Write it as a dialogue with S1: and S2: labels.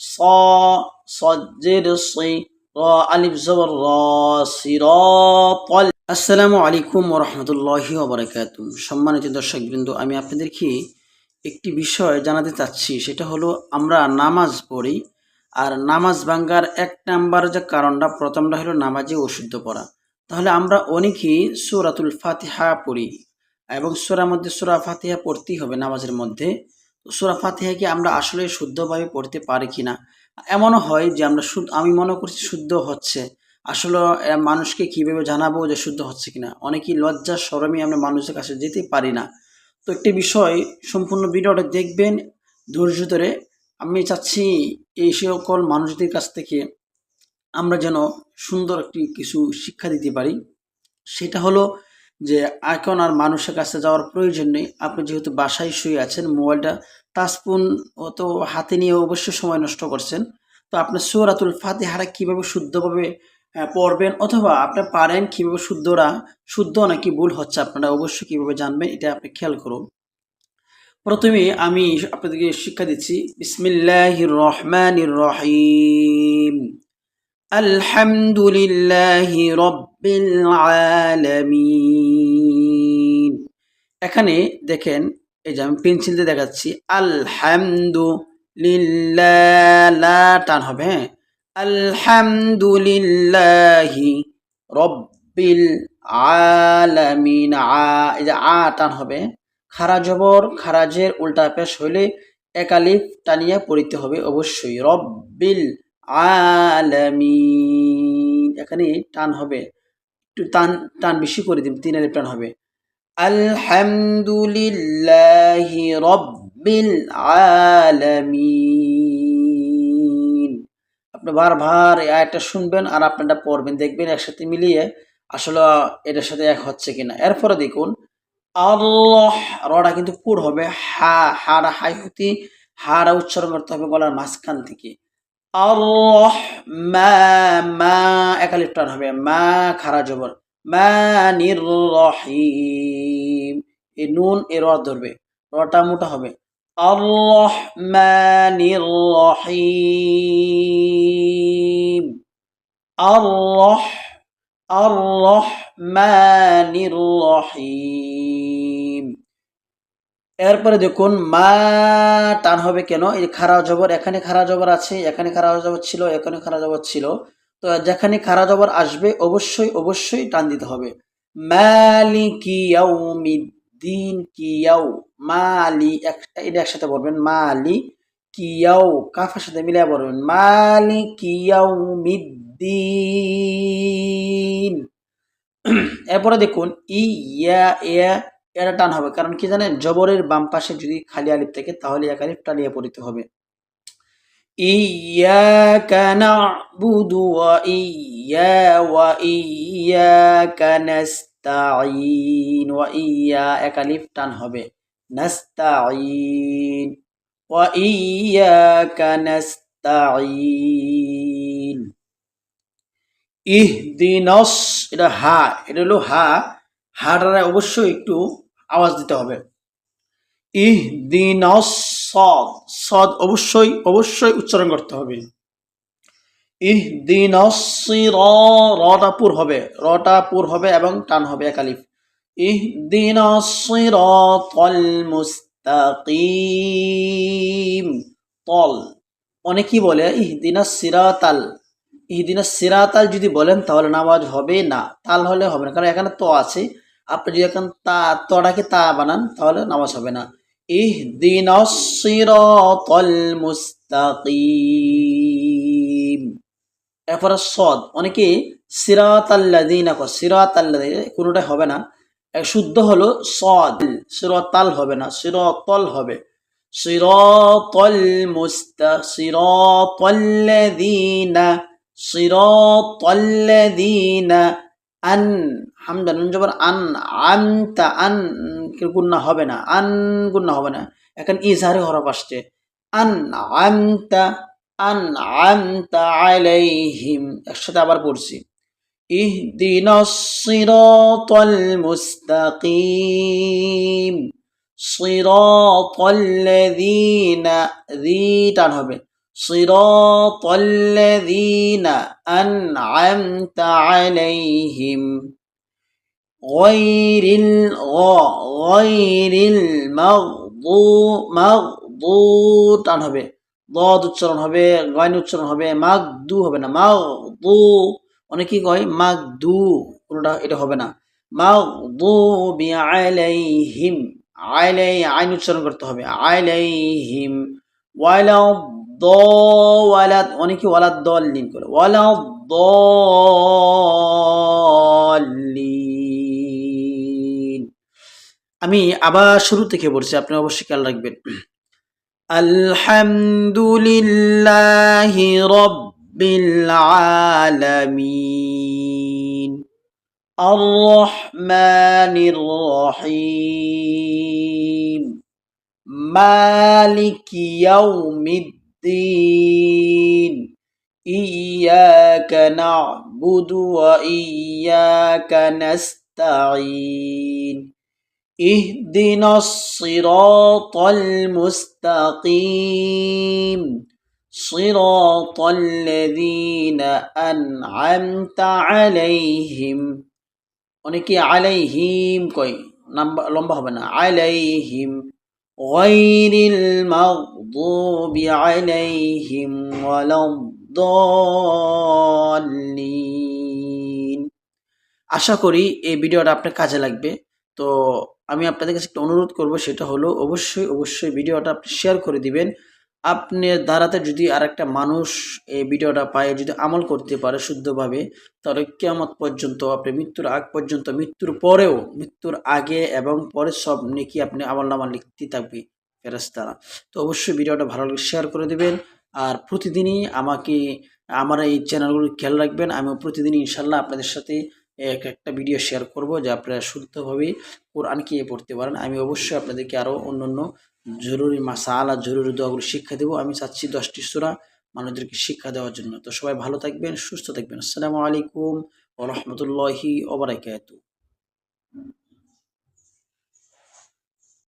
S1: স র আসসালামু আলাইকুম রহমতুল্লাহি ওবরাকাত সম্মানিত দর্শক বিন্দু আমি আপনাদেরকে একটি বিষয় জানাতে চাচ্ছি। সেটা হলো, আমরা নামাজ পড়ি আর নামাজ ভাঙ্গার এক নাম্বার যে কারণটা, প্রথমটা হলো নামাজে অশুদ্ধ পড়া। তাহলে আমরা অনেকেই সুরাতুল ফাতিহা পড়ি এবং সুরার মধ্যে সুরা ফাতিহা পড়তেই হবে নামাজের মধ্যে। সুরা ফাতিহাকে আমরা আসলে শুদ্ধভাবে পড়তে পারি কি না এমনও হয় যে আমরা আমি মনে করছি শুদ্ধ হচ্ছে। আসলে মানুষকে কীভাবে জানাব যে শুদ্ধ হচ্ছে কিনা? অনেকেই লজ্জা সরমে আমরা মানুষের কাছে যেতে পারি না। তো একটি বিষয়, সম্পূর্ণ ভিডিওটা দেখবেন, ধৈর্য ধরে। আমি চাচ্ছি এই সকল মানুষদের কাছ থেকে আমরা যেন সুন্দর একটি কিছু শিক্ষা দিতে পারি। সেটা হলো যে এখন আর মানুষের কাছে যাওয়ার প্রয়োজন নেই। আপনি যেহেতু বাসায় শুয়ে আছেন, মোবাইলটা টাচফোন অত হাতে নিয়ে অবশ্যই সময় নষ্ট করছেন। তো আপনার সৌরাতুল ফাতিহারা কীভাবে শুদ্ধভাবে পড়বেন অথবা আপনি পারেন কীভাবে শুদ্ধরা, শুদ্ধ নাকি ভুল হচ্ছে আপনারা অবশ্যই কীভাবে জানবেন এটা আপনি খেয়াল করুন। প্রথমে আমি আপনাদেরকে শিক্ষা দিচ্ছি, বিসমিল্লাহির রহমানির রহিম। আলহামদুলিল্লাহি রব্বিল আলামিন। এখানে দেখেন, এই যে আমি পেন্সিল দিয়ে দেখাচ্ছি, আলহামদু লিল্লাহ টান হবে হ্যাঁ? আলহামদুলিল্লাহি রব্বিল আলামিন আ, এই যে আ টান হবে, খারা জবর, খারাজের উল্টা পেশ হইলে একালিফ টানিয়া পড়িতে হবে অবশ্যই, রব্বিল আলামিন এখানে টান হবে, একটু টান টান বেশি করে দিন তিন আলিফ টান হবে। আলহামদুলিল্লাহি রব্বিল আলামিন। আপনি বারবার এই আয়াতটা শুনবেন আর আপনারটা পড়বেন, দেখবেন একসাথে মিলিয়ে আসলে এটার সাথে এক হচ্ছে কিনা। এরপরে দেখুন, আল্লাহ রটা কিন্তু পুর হবে, হা, হারা, হাই হতি, হারা উচ্চারণ করতে হবে গলার মাঝখান থেকে। আল্লাহ, মা মা একালিফ টান হবে, মা, খারা জবর। মানির রহিম এই নুন এ র ধরবে। রটা মোটা হবে। আল্লাহ মানির রহিম আল্লাহ আল্লাহ মানির রহিম এরপরে দেখুন, মা টান হবে কেন? এই খারা জবর, এখানে খারা জবর আছে, এখানে খারা জবর ছিল, এখানে খারা জবর ছিল। তো যেখানে খারা জবর আসবে, অবশ্যই অবশ্যই টান দিতে হবে। মালিকি ইয়াউমিদ্দিন কিয়াও মালি এটা একসাথে বলবেন। মালি কিয়াও কাফের সাথে মিলিয়ে বলবেন। মালি কিয়াউমিদ্দিন এরপরে দেখুন ইয়া ইয়া এটা টান হবে। কারণ কি জানেন? জবরের বাম পাশে যদি খালি আলিফ থাকে, তাহলে এক টানিয়ে পড়িতে হবে। إياك نعبد وإيا وإياك نستعين وإيا এক আলিফ টান হবে نستعين وإياك نستعين ইহদিনস এটা হা এটা হলো হা হাটারে অবশ্যই একটু আওয়াজ দিতে হবে ইহদিনস সদ সদ অবশ্যই অবশ্যই উচ্চারণ করতে হবে। ইহদিনস সির, রটা পুর হবে, রটা পুর হবে এবং টান হবে একালিফ সিরাতাল মুস্তাকিম, তল। অনেকেই বলে ইহদিনাস সিরাতাল। ইহদিনাস সিরাতাল যদি বলেন তাহলে নামাজ হবে না, তাল হলে হবে না। কারণ এখানে তো আছে। আপনি যদি এখন তা, তটাকে তা বানান তাহলে নামাজ হবে না। ইহদিনাস সিরাতাল মুস্তাকিম এরপরে সদ, অনেকে সিরাত আল্লাদিনা কর সিরাত আল্লাদিন কোনোটাই হবে না। শুদ্ধ হলো সদ, সিরতাল হবে না, সিরতল হবে। সিরতল মুস্তা সিরতল্লাদিনা সিরতল্লাদিনা আন হামদা নুন জবর আন আনতা আন গুন্না হবে না আন গুন্না হবে না এখন ইজহারে হরফ আসছে আন আমতা আন আমতা আলাইহিম একসাথে আবার পড়ছি ইহদিনা সিরাতাল মুস্তাকিম সিরাতাল্লাযীনা যী টান হবে صراط الذين أنعمت عليهم غير الغ غير المغضوب مغضوب টান হবে দদ উচ্চারণ হবে গাইন উচ্চারণ হবে মাগদু হবে না মাগদু অনেকে কয় মাগদু কোনোটা এটা হবে না মাগদুবি আলাইহিম আলাই আইন উচ্চারণ করতে হবে আলাইহিম ওয়ালা দ ওয়ালাদ অনেকে ওয়ালাদ দলিন করে ওয়ালা দলিন আমি আবার শুরু থেকে বলছি আপনি অবশ্যই খেয়াল রাখবেন আলহামদুলিল্লাহি রব্বিল আলামিন الرحمن الرحيم مالك يوم الدين إياك نعبد وإياك نستعين اهدنا الصراط المستقيم صراط الذين أنعمت عليهم অনেকে আলাইহিম কয় নাম্বার লম্বা হবে না আলাইহিম غير المغضوب عليهم ولا الضالين আশা করি এই ভিডিওটা আপনার কাজে লাগবে তো আমি আপনাদের কাছে একটা অনুরোধ করব, সেটা হলো অবশ্যই অবশ্যই ভিডিওটা আপনি শেয়ার করে দিবেন। আপনার দ্বারাতে যদি আর একটা মানুষ এই ভিডিওটা পায় যদি আমল করতে পারে শুদ্ধভাবে, তাহলে কেমত পর্যন্ত, আপনি মৃত্যুর আগ পর্যন্ত, মৃত্যুর পরেও, মৃত্যুর আগে এবং পরে সব নেকি আপনি আমল নামা লিখতে থাকবে ফেরস্তারা তো অবশ্যই ভিডিওটা ভালো লাগলে শেয়ার করে দেবেন। আর প্রতিদিনই আমাকে, আমার এই চ্যানেলগুলো খেয়াল রাখবেন। আমি প্রতিদিনই ইনশাল্লাহ আপনাদের সাথে এক একটা ভিডিও শেয়ার করব যা আপনারা শুদ্ধভাবে কোরআন কিয়ে পড়তে পারেন। আমি অবশ্যই আপনাদেরকে আরও অন্য অন্য জরুরি মাসালা জরুরি দোয়াগুলো শিক্ষা দেবো। আমি চাচ্ছি দশটি সুরা মানুষদেরকে শিক্ষা দেওয়ার জন্য। তো সবাই ভালো থাকবেন, সুস্থ থাকবেন। আসসালামু আলাইকুম ও রহমতুল্লাহি ওবরাকাতু